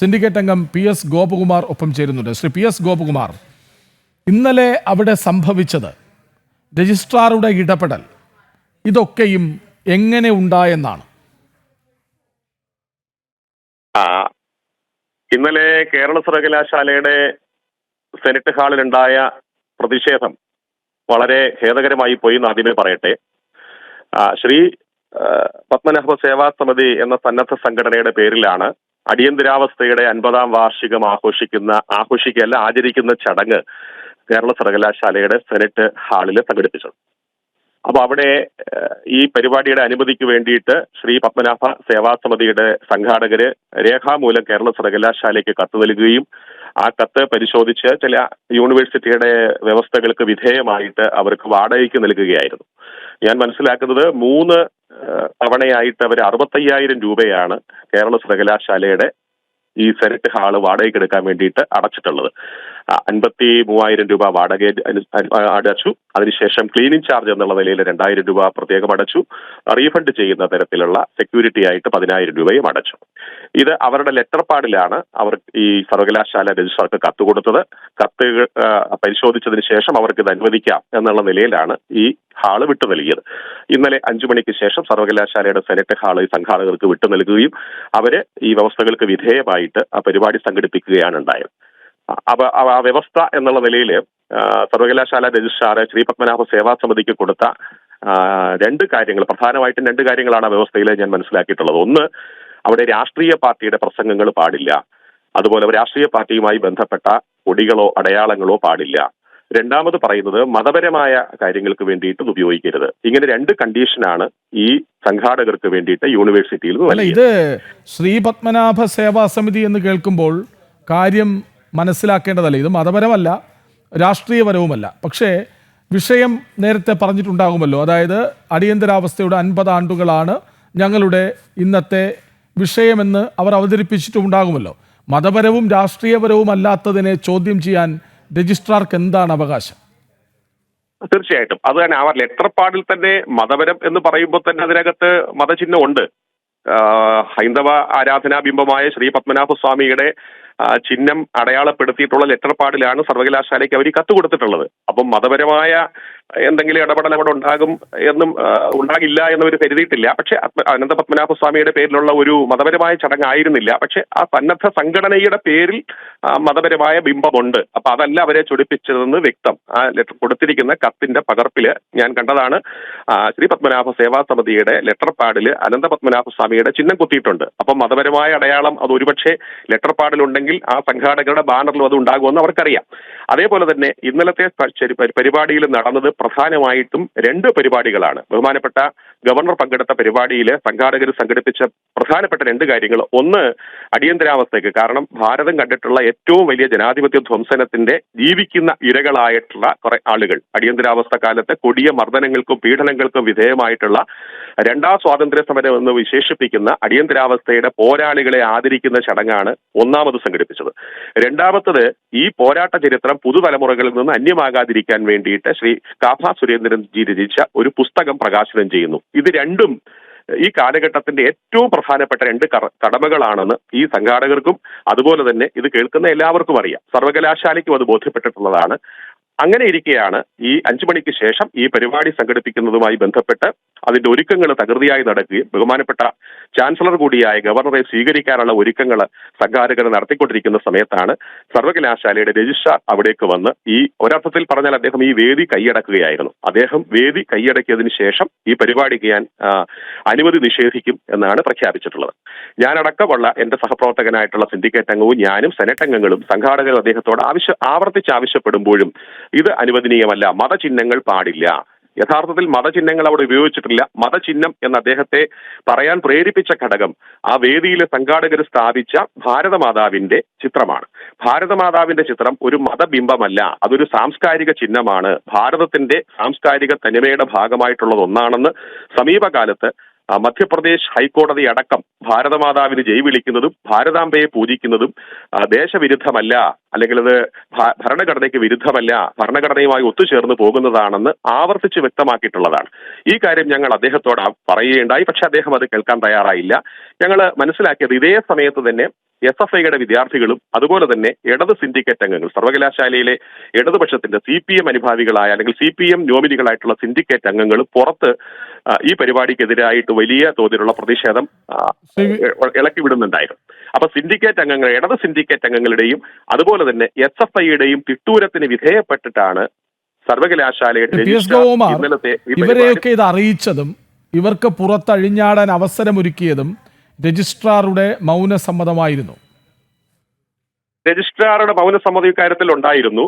Syndicate അംഗം P S Gopakumar ഒപ്പം ചേരുന്നുണ്ട്. ശ്രീ പി എസ് ഗോപകുമാർ ഇന്നലെ അവിടെ സംഭവിച്ചത് രജിസ്ട്രാറുടെ ഇടപെടൽ ഇതൊക്കെയും എങ്ങനെ ഉണ്ടായെന്നാണ്? ഇന്നലെ കേരള സർവകലാശാലയുടെ സെനറ്റ് ഹാളിലുണ്ടായ പ്രതിഷേധം വളരെ ഖേദകരമായി പോയി എന്ന് ആദ്യമേ പറയട്ടെ. ശ്രീ പത്മനാഭ സേവാ സമിതി എന്ന സന്നദ്ധ സംഘടനയുടെ പേരിലാണ് അടിയന്തരാവസ്ഥയുടെ അൻപതാം വാർഷികം ആഘോഷിക്കുന്ന ആഘോഷിക്കുകയല്ല ആചരിക്കുന്ന ചടങ്ങ് കേരള സർവകലാശാലയുടെ സെനറ്റ് ഹാളിൽ സംഘടിപ്പിച്ചത് അപ്പൊ അവിടെ ഈ പരിപാടിയുടെ അനുമതിക്ക് വേണ്ടിയിട്ട് ശ്രീ പത്മനാഭ സേവാ സമിതിയുടെ സംഘാടകര് രേഖാമൂലം കേരള സർവകലാശാലയ്ക്ക് കത്ത് നൽകുകയും ആ കത്ത് പരിശോധിച്ച് ചില യൂണിവേഴ്സിറ്റിയുടെ വ്യവസ്ഥകൾക്ക് വിധേയമായിട്ട് അവർക്ക് വാടകയ്ക്ക് നൽകുകയായിരുന്നു. ഞാൻ മനസ്സിലാക്കുന്നത് മൂന്ന് തവണയായിട്ട് അവർ അറുപത്തയ്യായിരം രൂപയാണ് കേരള സർവകലാശാലയുടെ ഈ സെനറ്റ് ഹാൾ വാടകയ്ക്ക് എടുക്കാൻ വേണ്ടിയിട്ട് അടച്ചിട്ടുള്ളത്. അൻപത്തി മൂവായിരം രൂപ വാടക അടച്ചു. അതിനുശേഷം ക്ലീനിങ് ചാർജ് എന്നുള്ള നിലയിൽ രണ്ടായിരം രൂപ പ്രത്യേകം അടച്ചു. റീഫണ്ട് ചെയ്യുന്ന തരത്തിലുള്ള സെക്യൂരിറ്റി ആയിട്ട് പതിനായിരം രൂപയും അടച്ചു. ഇത് അവരുടെ ലെറ്റർ പാഡിലാണ് അവർ ഈ സർവകലാശാല രജിസ്ട്രാർക്ക് കത്ത് കൊടുത്തത്. കത്ത് പരിശോധിച്ചതിന് ശേഷം അവർക്ക് ഇത് അനുവദിക്കാം എന്നുള്ള നിലയിലാണ് ഈ ഹാൾ വിട്ടു നൽകിയത്. ഇന്നലെ അഞ്ചു മണിക്ക് ശേഷം സർവകലാശാലയുടെ സെനറ്റ് ഹാൾ ഈ സംഘാടകർക്ക് വിട്ടു നൽകുകയും അവർ ഈ വ്യവസ്ഥകൾക്ക് വിധേയമായിട്ട് ആ പരിപാടി സംഘടിപ്പിക്കുകയാണ് ഉണ്ടായത്. ആ- അപ്പൊ ആ- ആ വ്യവസ്ഥ എന്നുള്ള നിലയിൽ സർവകലാശാല രജിസ്ട്രാർ ശ്രീ പത്മനാഭ സേവാ സമിതിക്ക് കൊടുത്ത രണ്ട് കാര്യങ്ങൾ പ്രധാനമായിട്ടും രണ്ട് കാര്യങ്ങളാണ് ആ വ്യവസ്ഥയിൽ ഞാൻ മനസ്സിലാക്കിയിട്ടുള്ളത്. ഒന്ന് അവിടെ രാഷ്ട്രീയ പാർട്ടിയുടെ പ്രസംഗങ്ങൾ പാടില്ല. അതുപോലെ രാഷ്ട്രീയ പാർട്ടിയുമായി ബന്ധപ്പെട്ട കൊടികളോ അടയാളങ്ങളോ പാടില്ല. രണ്ടാമത് പറയുന്നത് മതപരമായ കാര്യങ്ങൾക്ക് വേണ്ടിയിട്ട് ഉപയോഗിക്കരുത്. ഇങ്ങനെ രണ്ട് കണ്ടീഷനാണ് ഈ സംഘാടകർക്ക് വേണ്ടിയിട്ട് യൂണിവേഴ്സിറ്റിയിൽ നിന്ന് ഇത് ശ്രീ പത്മനാഭ സേവാ സമിതി എന്ന് കേൾക്കുമ്പോൾ കാര്യം മനസ്സിലാക്കേണ്ടതല്ല. ഇത് മതപരമല്ല രാഷ്ട്രീയപരവുമല്ല. പക്ഷേ വിഷയം നേരത്തെ പറഞ്ഞിട്ടുണ്ടാകുമല്ലോ. അതായത് അടിയന്തരാവസ്ഥയുടെ അൻപത് ആണ്ടുകളാണ് ഞങ്ങളുടെ ഇന്നത്തെ വിഷയമെന്ന് അവർ അവതരിപ്പിച്ചിട്ടുണ്ടാകുമല്ലോ മതപരവും രാഷ്ട്രീയപരവും അല്ലാത്തതിനെ ചോദ്യം ചെയ്യാൻ രജിസ്ട്രാർക്ക് എന്താണ് അവകാശം? തീർച്ചയായിട്ടും. അത് തന്നെ അവർ ലെറ്റർ പാഡിൽ തന്നെ മതപരം എന്ന് പറയുമ്പോൾ തന്നെ അതിനകത്ത് മതചിഹ്നമുണ്ട്. ഹൈന്ദവ ആരാധനാ ബിംബമായ ശ്രീ പത്മനാഭ സ്വാമിയുടെ ആ, ചിഹ്നം അടയാളപ്പെടുത്തിയിട്ടുള്ള ലെറ്റർ പാഡിലാണ് സർവകലാശാലയ്ക്ക് അവർ കത്ത് കൊടുത്തിട്ടുള്ളത്. അപ്പം മതപരമായ എന്തെങ്കിലും ഇടപെടൽ അവിടെ ഉണ്ടാകും എന്നും ഉണ്ടാകില്ല എന്നവർ കരുതിയിട്ടില്ല. പക്ഷെ അനന്ത പത്മനാഭ സ്വാമിയുടെ പേരിലുള്ള ഒരു മതപരമായ ചടങ്ങായിരുന്നില്ല. പക്ഷെ ആ സന്നദ്ധ സംഘടനയുടെ പേരിൽ മതപരമായ ബിംബമുണ്ട്. അപ്പൊ അതല്ല അവരെ ചൊടിപ്പിച്ചതെന്ന് വ്യക്തം. ആ ലെറ്റർ കൊടുത്തിരിക്കുന്ന കത്തിന്റെ പകർപ്പിൽ ഞാൻ കണ്ടതാണ്. ശ്രീ പത്മനാഭ സേവാ സമിതിയുടെ ലെറ്റർ പാഡിൽ അനന്ത പത്മനാഭ സ്വാമിയുടെ ചിഹ്നം കുത്തിയിട്ടുണ്ട്. അപ്പൊ മതപരമായ അടയാളം അത് ഒരുപക്ഷെ ലെറ്റർ പാഡിലുണ്ടെങ്കിൽ ആ സംഘാടകരുടെ ബാനറിലും അത് ഉണ്ടാകുമെന്ന് അവർക്കറിയാം. അതേപോലെ തന്നെ ഇന്നലത്തെ പരിപാടിയിൽ നടന്നത് പ്രധാനമായിട്ടും രണ്ട് പരിപാടികളാണ്. ബഹുമാനപ്പെട്ട ഗവർണർ പങ്കെടുത്ത പരിപാടിയിൽ സംഘാടകർ സംഘടിപ്പിച്ച പ്രധാനപ്പെട്ട രണ്ട് കാര്യങ്ങൾ ഒന്ന് അടിയന്തരാവസ്ഥയ്ക്ക്. കാരണം ഭാരതം കണ്ടിട്ടുള്ള ഏറ്റവും വലിയ ജനാധിപത്യ ധ്വംസനത്തിന്റെ ജീവിക്കുന്ന ഇരകളായിട്ടുള്ള കുറെ ആളുകൾ. അടിയന്തരാവസ്ഥ കാലത്ത് കൊടിയ മർദ്ദനങ്ങൾക്കും പീഡനങ്ങൾക്കും വിധേയമായിട്ടുള്ള രണ്ടാം സ്വാതന്ത്ര്യ സമരം എന്ന് വിശേഷിപ്പിക്കുന്ന അടിയന്തരാവസ്ഥയുടെ പോരാളികളെ ആദരിക്കുന്ന ചടങ്ങാണ് ഒന്നാമത് സംഘടിപ്പിച്ചത്. രണ്ടാമത്തത് ഈ പോരാട്ട ചരിത്രം പുതുതലമുറകളിൽ നിന്ന് അന്യമാകാതിരിക്കാൻ വേണ്ടിയിട്ട് ശ്രീ കാഭ സുരേന്ദ്രൻ ജി രചിച്ച ഒരു പുസ്തകം പ്രകാശനം ചെയ്യുന്നു. ഇത് രണ്ടും ഈ കാലഘട്ടത്തിന്റെ ഏറ്റവും പ്രധാനപ്പെട്ട രണ്ട് കടമകളാണെന്ന് ഈ സംഘാടകർക്കും അതുപോലെ തന്നെ ഇത് കേൾക്കുന്ന എല്ലാവർക്കും അറിയാം. സർവകലാശാലയ്ക്കും അത് ബോധ്യപ്പെട്ടിട്ടുള്ളതാണ്. അങ്ങനെ ഇരിക്കെയാണ് ഈ അഞ്ചു മണിക്ക് ശേഷം ഈ പരിപാടി സംഘടിപ്പിക്കുന്നതുമായി ബന്ധപ്പെട്ട് അതിന്റെ ഒരുക്കങ്ങൾ തകൃതിയായി നടക്കുകയും ബഹുമാനപ്പെട്ട ചാൻസലർ കൂടിയായ ഗവർണറെ സ്വീകരിക്കാനുള്ള ഒരുക്കങ്ങൾ സംഘാടകർ നടത്തിക്കൊണ്ടിരിക്കുന്ന സമയത്താണ് സർവകലാശാലയുടെ രജിസ്ട്രാർ അവിടേക്ക് വന്ന് ഈ ഒരർത്ഥത്തിൽ പറഞ്ഞാൽ അദ്ദേഹം ഈ വേദി കൈയടക്കുകയായിരുന്നു. അദ്ദേഹം വേദി കൈയടക്കിയതിനു ശേഷം ഈ പരിപാടിക്ക് ഞാൻ അനുമതി നിഷേധിക്കും എന്നാണ് പ്രഖ്യാപിച്ചിട്ടുള്ളത്. ഞാനടക്കമുള്ള എന്റെ സഹപ്രവർത്തകനായിട്ടുള്ള സിൻഡിക്കേറ്റ് അംഗവും ഞാനും സെനറ്റ് അംഗങ്ങളും സംഘാടകർ അദ്ദേഹത്തോട് ആവശ്യ ആവർത്തിച്ച് ആവശ്യപ്പെടുമ്പോഴും ഇത് അനുവദനീയമല്ല. മതചിഹ്നങ്ങൾ പാടില്ല. യഥാർത്ഥത്തിൽ മതചിഹ്നങ്ങൾ അവിടെ ഉപയോഗിച്ചിട്ടില്ല. മതചിഹ്നം എന്ന് അദ്ദേഹത്തെ പറയാൻ പ്രേരിപ്പിച്ച ഘടകം ആ വേദിയിൽ സംഘാടകർ സ്ഥാപിച്ച ഭാരതമാതാവിന്റെ ചിത്രമാണ്. ഭാരതമാതാവിന്റെ ചിത്രം ഒരു മതബിംബമല്ല. അതൊരു സാംസ്കാരിക ചിഹ്നമാണ്. ഭാരതത്തിന്റെ സാംസ്കാരിക തനിമയുടെ ഭാഗമായിട്ടുള്ളത് ഒന്നാണെന്ന് സമീപകാലത്ത് മധ്യപ്രദേശ് ഹൈക്കോടതി അടക്കം ഭാരതമാതാവിന് ജയ് വിളിക്കുന്നതും ഭാരതാംബയെ പൂജിക്കുന്നതും ദേശവിരുദ്ധമല്ല അല്ലെങ്കിൽ അത് ഭരണഘടനയ്ക്ക് വിരുദ്ധമല്ല ഭരണഘടനയുമായി ഒത്തുചേർന്ന് പോകുന്നതാണെന്ന് ആവർത്തിച്ച് വ്യക്തമാക്കിയിട്ടുള്ളതാണ്. ഈ കാര്യം ഞങ്ങൾ അദ്ദേഹത്തോട് പറയുകയുണ്ടായി. പക്ഷെ അദ്ദേഹം അത് കേൾക്കാൻ തയ്യാറായില്ല. ഞങ്ങൾ മനസ്സിലാക്കിയത് ഇതേ സമയത്ത് തന്നെ എസ് എഫ് ഐയുടെ വിദ്യാർത്ഥികളും അതുപോലെ തന്നെ ഇടത് സിൻഡിക്കേറ്റ് അംഗങ്ങൾ സർവകലാശാലയിലെ ഇടതുപക്ഷത്തിന്റെ സി പി എം അനുഭാവികളായ അല്ലെങ്കിൽ സി പി എം നോമിനികളായിട്ടുള്ള സിൻഡിക്കേറ്റ് അംഗങ്ങൾ പുറത്ത് ഈ പരിപാടിക്കെതിരായിട്ട് വലിയ തോതിലുള്ള പ്രതിഷേധം ഇളക്കി വിടുന്നുണ്ടായിരുന്നു. അപ്പൊ സിൻഡിക്കേറ്റ് അംഗങ്ങൾ ഇടത് സിൻഡിക്കേറ്റ് അംഗങ്ങളുടെയും അതുപോലെ തന്നെ എസ് എഫ് ഐയുടെയും തിട്ടൂരത്തിന് വിധേയപ്പെട്ടിട്ടാണ് സർവകലാശാലയുടെ ഇന്നലത്തെ ഇവരെയൊക്കെ ഇത് അറിയിച്ചതും ഇവർക്ക് പുറത്തഴിഞ്ഞാടാൻ അവസരമൊരുക്കിയതും രജിസ്ട്രാറുടെ മൗനസമ്മതമായിരുന്നു. രജിസ്ട്രാറുടെ മൗനസമ്മതി ഇക്കാര്യത്തിൽ ഉണ്ടായിരുന്നു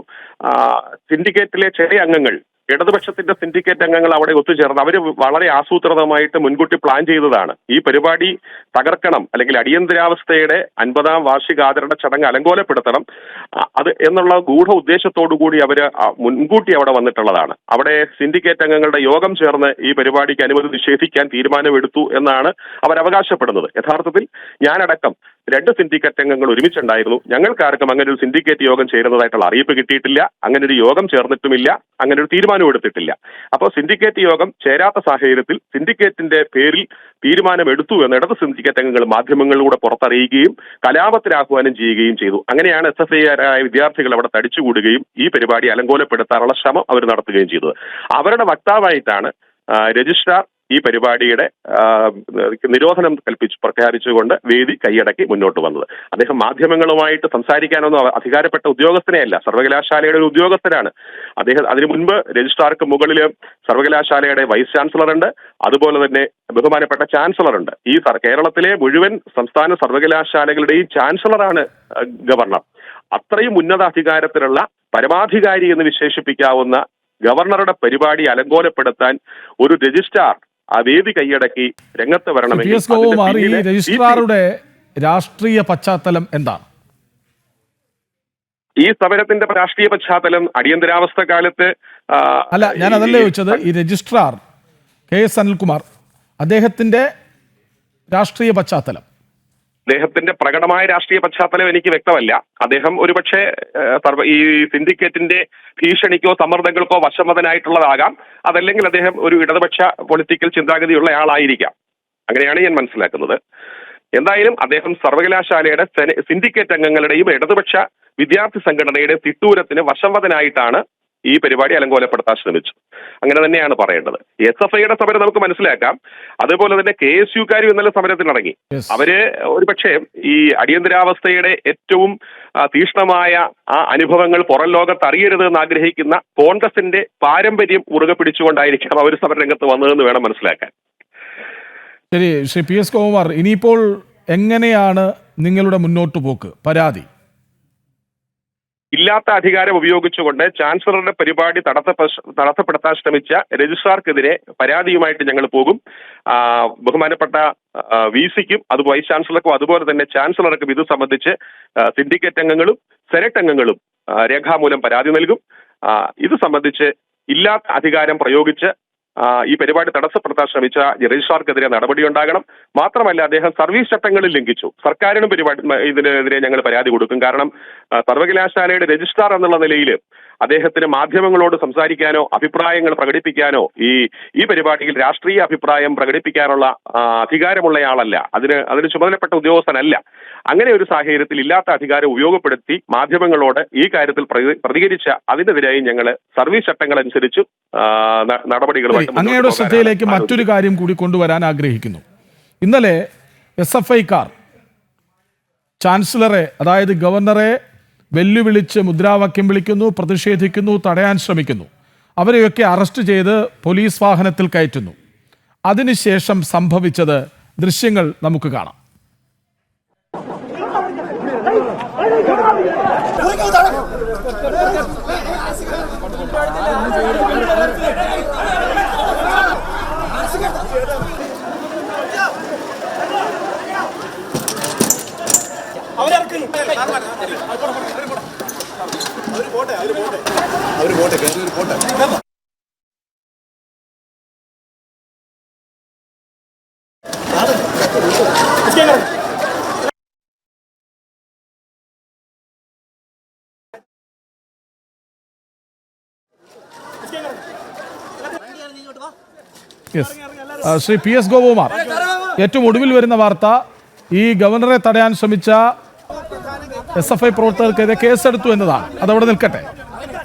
സിൻഡിക്കേറ്റിലെ ചെറിയ അംഗങ്ങൾ ഇടതുപക്ഷത്തിന്റെ സിൻഡിക്കേറ്റ് അംഗങ്ങൾ അവിടെ ഒത്തുചേർന്ന് അവർ വളരെ ആസൂത്രിതമായിട്ട് മുൻകൂട്ടി പ്ലാൻ ചെയ്തതാണ്. ഈ പരിപാടി തകർക്കണം അല്ലെങ്കിൽ അടിയന്തരാവസ്ഥയുടെ അൻപതാം വാർഷികാചരണ ചടങ്ങ് അലങ്കോലപ്പെടുത്തണം. അത് എന്നുള്ള ഗൂഢ ഉദ്ദേശത്തോടു കൂടി അവർ മുൻകൂട്ടി അവിടെ വന്നിട്ടുള്ളതാണ്. അവിടെ സിൻഡിക്കേറ്റ് അംഗങ്ങളുടെ യോഗം ചേർന്ന് ഈ പരിപാടിക്ക് അനുമതി നിഷേധിക്കാൻ തീരുമാനമെടുത്തു എന്നാണ് അവർ അവകാശപ്പെടുന്നത്. യഥാർത്ഥത്തിൽ ഞാനടക്കം രണ്ട് സിൻഡിക്കേറ്റ് അംഗങ്ങൾ ഒരുമിച്ചുണ്ടായിരുന്നു. ഞങ്ങൾക്കാർക്കും അങ്ങനെ ഒരു സിൻഡിക്കേറ്റ് യോഗം ചേരുന്നതായിട്ടുള്ള അറിയിപ്പ് കിട്ടിയിട്ടില്ല. അങ്ങനെ ഒരു യോഗം ചേർന്നിട്ടുമില്ല. അങ്ങനെ ഒരു തീരുമാനം എടുത്തിട്ടില്ല. അപ്പോൾ സിൻഡിക്കേറ്റ് യോഗം ചേരാത്ത സാഹചര്യത്തിൽ സിൻഡിക്കേറ്റിന്റെ പേരിൽ തീരുമാനം എടുത്തു എന്ന് ഇടത് സിൻഡിക്കേറ്റ് അംഗങ്ങൾ മാധ്യമങ്ങളിലൂടെ പുറത്തറിയുകയും കലാപത്തിന് ആഹ്വാനം ചെയ്യുകയും ചെയ്തു. അങ്ങനെയാണ് എസ് എഫ് ഐ വിദ്യാർത്ഥികൾ അവിടെ തടിച്ചുകൂടുകയും ഈ പരിപാടി അലങ്കോലപ്പെടുത്താനുള്ള ശ്രമം അവർ നടത്തുകയും ചെയ്തത്. അവരുടെ വക്താവായിട്ടാണ് രജിസ്ട്രാർ ഈ പരിപാടിയുടെ നിരോധനം കൽപ്പിച്ചു പ്രഖ്യാപിച്ചുകൊണ്ട് വേദി കൈയടക്കി മുന്നോട്ട് വന്നത്. അദ്ദേഹം മാധ്യമങ്ങളുമായിട്ട് സംസാരിക്കാനൊന്നും അധികാരപ്പെട്ട ഉദ്യോഗസ്ഥനെയല്ല. സർവകലാശാലയുടെ ഒരു ഉദ്യോഗസ്ഥനാണ്. അദ്ദേഹം അതിനു മുൻപ് രജിസ്ട്രാർക്ക് മുകളിൽ സർവകലാശാലയുടെ വൈസ് ചാൻസലർ ഉണ്ട് അതുപോലെ തന്നെ ബഹുമാനപ്പെട്ട ചാൻസലർ ഉണ്ട് ഈ കേരളത്തിലെ മുഴുവൻ സംസ്ഥാന സർവകലാശാലകളുടെയും ചാൻസലറാണ് ഗവർണർ. അത്രയും ഉന്നത അധികാരത്തിലുള്ള പരമാധികാരി എന്ന് വിശേഷിപ്പിക്കാവുന്ന ഗവർണറുടെ പരിപാടി അലങ്കോലപ്പെടുത്താൻ ഒരു രജിസ്ട്രാർ ആ വേദി കൈയടക്കി രംഗത്ത് വരണമെങ്കിൽ ഈ അതിന്റെ പിന്നിൽ രജിസ്ട്രാറുടെ രാഷ്ട്രീയ പശ്ചാത്തലം എന്താണ്? ഈ സമരത്തിന്റെ രാഷ്ട്രീയ പശ്ചാത്തലം അടിയന്തരാവസ്ഥ കാലത്ത് അല്ല ഞാൻ അതല്ലേ ചോദിച്ചത്? ഈ രജിസ്ട്രാർ കെ എസ് അനിൽകുമാർ അദ്ദേഹത്തിന്റെ രാഷ്ട്രീയ പശ്ചാത്തലം. അദ്ദേഹത്തിന്റെ പ്രകടമായ രാഷ്ട്രീയ പശ്ചാത്തലം എനിക്ക് വ്യക്തമല്ല. അദ്ദേഹം ഒരുപക്ഷെ ഈ സിൻഡിക്കേറ്റിന്റെ ഭീഷണിക്കോ സമ്മർദ്ദങ്ങൾക്കോ വശമതനായിട്ടുള്ളതാകാം അതല്ലെങ്കിൽ അദ്ദേഹം ഒരു ഇടതുപക്ഷ പൊളിറ്റിക്കൽ ചിന്താഗതിയുള്ള ആളായിരിക്കാം. അങ്ങനെയാണ് ഞാൻ മനസ്സിലാക്കുന്നത്. എന്തായാലും അദ്ദേഹം സർവകലാശാലയുടെ സിൻഡിക്കേറ്റ് അംഗങ്ങളുടെയും ഇടതുപക്ഷ വിദ്യാർത്ഥി സംഘടനയുടെ തിട്ടൂരത്തിന് വശംവദനായിട്ടാണ് ഈ പരിപാടി അലങ്കോലപ്പെടുത്താൻ ശ്രമിച്ചു. അങ്ങനെ തന്നെയാണ് പറയേണ്ടത്. എസ് എഫ് ഐയുടെ സമരം നമുക്ക് മനസ്സിലാക്കാം. അതുപോലെ തന്നെ കെ എസ് യുക്കാരും ഇന്നലെ സമരത്തിനിറങ്ങി. അവർ ഒരുപക്ഷെ ഈ അടിയന്തരാവസ്ഥയുടെ ഏറ്റവും തീഷ്ണമായ തീക്ഷ്ണമായ ആ അനുഭവങ്ങൾ പുറം ലോകത്ത് അറിയരുത് എന്ന് ആഗ്രഹിക്കുന്ന കോൺഗ്രസിന്റെ പാരമ്പര്യം മുറുകെ പിടിച്ചുകൊണ്ടായിരിക്കാം അവർ സമരരംഗത്ത് വന്നതെന്ന് വേണം മനസ്സിലാക്കാൻ. ശരി ശ്രീ പി എസ് കോമാർ ഇനിയിപ്പോൾ എങ്ങനെയാണ് നിങ്ങളുടെ മുന്നോട്ട് പോക്ക് പരാതി. ഇല്ലാത്ത അധികാരം ഉപയോഗിച്ചുകൊണ്ട് ചാൻസലറുടെ പരിപാടി തടസ്സപ്പെ തടസ്സപ്പെടുത്താൻ ശ്രമിച്ച രജിസ്ട്രാർക്കെതിരെ പരാതിയുമായിട്ട് ഞങ്ങൾ പോകും. ബഹുമാനപ്പെട്ട വി സിക്കും അത് വൈസ് ചാൻസലർക്കും അതുപോലെ തന്നെ ചാൻസലർക്കും ഇത് സംബന്ധിച്ച് സിൻഡിക്കേറ്റ് അംഗങ്ങളും സെനറ്റ് അംഗങ്ങളും രേഖാമൂലം പരാതി നൽകും. ഇത് സംബന്ധിച്ച് ഇല്ലാത്ത അധികാരം പ്രയോഗിച്ച് ഈ പരിപാടി തടസ്സപ്പെടുത്താൻ ശ്രമിച്ച രജിസ്ട്രാർക്കെതിരെ നടപടിയുണ്ടാകണം മാത്രമല്ല അദ്ദേഹം സർവീസ് ചട്ടങ്ങളിൽ ലംഘിച്ചു. സർക്കാരിനും പരിപാടി ഇതിനെതിരെ ഞങ്ങൾ പരാതി കൊടുക്കും. കാരണം സർവകലാശാലയുടെ രജിസ്ട്രാർ എന്നുള്ള നിലയിൽ അദ്ദേഹത്തിന് മാധ്യമങ്ങളോട് സംസാരിക്കാനോ അഭിപ്രായങ്ങൾ പ്രകടിപ്പിക്കാനോ ഈ ഈ പരിപാടിയിൽ രാഷ്ട്രീയ അഭിപ്രായം പ്രകടിപ്പിക്കാനുള്ള അധികാരമുള്ളയാളല്ല. അതിന് അതിന് ചുമതലപ്പെട്ട ഉദ്യോഗസ്ഥനല്ല. അങ്ങനെ ഒരു സാഹചര്യത്തിൽ ഇല്ലാത്ത അധികാരം ഉപയോഗപ്പെടുത്തി മാധ്യമങ്ങളോട് ഈ കാര്യത്തിൽ പ്രതികരിച്ച അതിനെതിരായി ഞങ്ങൾ സർവീസ് ചട്ടങ്ങൾ അനുസരിച്ച് നടപടികളുമായിട്ട് മുന്നോട്ട് അങ്ങയുടെ ശ്രദ്ധയിലേക്ക് മറ്റൊരു കാര്യം കൂടി കൊണ്ടുവരാൻ ആഗ്രഹിക്കുന്നു ഇന്നലെ എസ് എഫ് ഐക്കാർ ചാൻസലറെ അതായത് ഗവർണറെ വെല്ലുവിളിച്ച് മുദ്രാവാക്യം വിളിക്കുന്നു പ്രതിഷേധിക്കുന്നു തടയാൻ ശ്രമിക്കുന്നു അവരെയൊക്കെ അറസ്റ്റ് ചെയ്ത് പോലീസ് വാഹനത്തിൽ കയറ്റുന്നു അതിനുശേഷം സംഭവിച്ചത് ദൃശ്യങ്ങൾ നമുക്ക് കാണാം യെസ് ആ, ശ്രീ പി എസ് ഗോപകുമാർ ഏറ്റവും ഒടുവിൽ വരുന്ന വാർത്ത ഈ ഗവർണറെ തടയാൻ ശ്രമിച്ച എസ് എഫ് ഐ പ്രവർത്തകർക്കെതിരെ കേസെടുത്തു എന്നതാണ്. അതവിടെ നിൽക്കട്ടെ.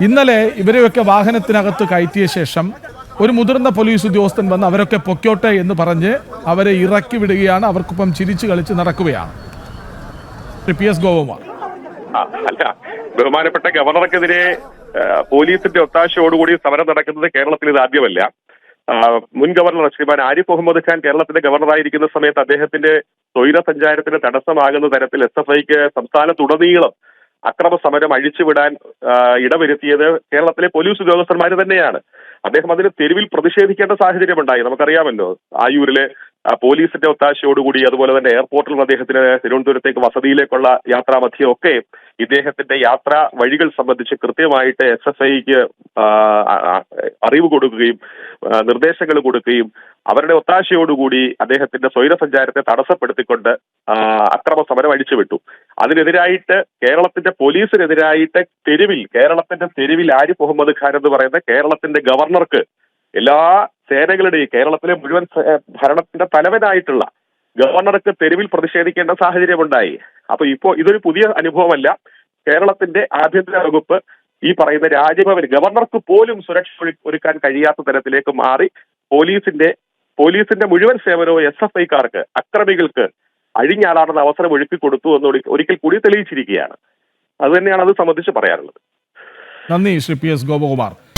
ഇന്നലെ ഇവരെയൊക്കെ വാഹനത്തിനകത്ത് കയറ്റിയ ശേഷം ഒരു മുതിർന്ന പോലീസ് ഉദ്യോഗസ്ഥൻ വന്ന് അവരൊക്കെ പൊക്കോട്ടെ എന്ന് പറഞ്ഞ് അവരെ ഇറക്കി വിടുകയാണ്. അവർക്കൊപ്പം ചിരിച്ചു കളിച്ച് നടക്കുകയാണ്. P S Gopakumar. അല്ല ബഹുമാനപ്പെട്ട ഗവർണർക്കെതിരെ പോലീസിന്റെ ഒത്താശയോടുകൂടി സമരം നടക്കുന്നത് കേരളത്തിൽ ഇത് ആദ്യമല്ല. മുൻ ഗവർണർ ശ്രീമാൻ ആരിഫ് മുഹമ്മദ് ഖാൻ കേരളത്തിന്റെ ഗവർണറായിരിക്കുന്ന സമയത്ത് അദ്ദേഹത്തിന്റെ തൊഴില സഞ്ചാരത്തിന് തടസ്സമാകുന്ന തരത്തിൽ എസ് എഫ് ഐക്ക് സംസ്ഥാനത്തുടനീളം അക്രമ സമരം അഴിച്ചുവിടാൻ ഇടവരുത്തിയത് കേരളത്തിലെ പോലീസ് ഉദ്യോഗസ്ഥന്മാർ തന്നെയാണ്. അദ്ദേഹം അതിന് തെരുവിൽ പ്രതിഷേധിക്കേണ്ട സാഹചര്യമുണ്ടായി. നമുക്കറിയാമല്ലോ ആയൂരിലെ പോലീസിന്റെ ഒത്താശയോടുകൂടി അതുപോലെ തന്നെ എയർപോർട്ടിൽ നിന്ന് അദ്ദേഹത്തിന് തിരുവനന്തപുരത്തേക്ക് വസതിയിലേക്കുള്ള യാത്രാമധ്യം ഒക്കെ ഇദ്ദേഹത്തിന്റെ യാത്രാ വഴികൾ സംബന്ധിച്ച് കൃത്യമായിട്ട് എസ് എഫ് ഐക്ക് അറിവ് കൊടുക്കുകയും നിർദ്ദേശങ്ങൾ കൊടുക്കുകയും അവരുടെ ഒത്താശയോടുകൂടി അദ്ദേഹത്തിന്റെ സ്വൈരസഞ്ചാരത്തെ തടസ്സപ്പെടുത്തിക്കൊണ്ട് അക്രമ സമരം അഴിച്ചുവിട്ടു. അതിനെതിരായിട്ട് കേരളത്തിന്റെ പോലീസിനെതിരായിട്ട് തെരുവിൽ കേരളത്തിന്റെ തെരുവിൽ ആരിഫ് മുഹമ്മദ് ഖാൻ എന്ന് പറയുന്ന കേരളത്തിന്റെ ഗവർണർക്ക് എല്ലാ സേനകളുടെയും കേരളത്തിലെ മുഴുവൻ ഭരണത്തിന്റെ തലവനായിട്ടുള്ള ഗവർണർക്ക് തെരുവിൽ പ്രതിഷേധിക്കേണ്ട സാഹചര്യമുണ്ടായി. അപ്പൊ ഇപ്പോ ഇതൊരു പുതിയ അനുഭവമല്ല. കേരളത്തിന്റെ ആഭ്യന്തര വകുപ്പ് ഈ പറയുന്ന രാജ്ഭവൻ ഗവർണർക്ക് പോലും സുരക്ഷ ഒരു- ഒരുക്കാൻ കഴിയാത്ത തരത്തിലേക്ക് മാറി പോലീസിന്റെ പോലീസിന്റെ മുഴുവൻ സേവനവും എസ് എഫ് ഐക്കാർക്ക് അക്രമികൾക്ക് അഴിഞ്ഞാടാടുന്ന അവസരം ഒഴുക്കി കൊടുത്തു എന്ന് ഒരി- ഒരിക്കൽ കൂടി തെളിയിച്ചിരിക്കുകയാണ്. അത് തന്നെയാണ് അത് സംബന്ധിച്ച് പറയാനുള്ളത്. നന്ദി ശ്രീ പി എസ് ഗോപകുമാർ.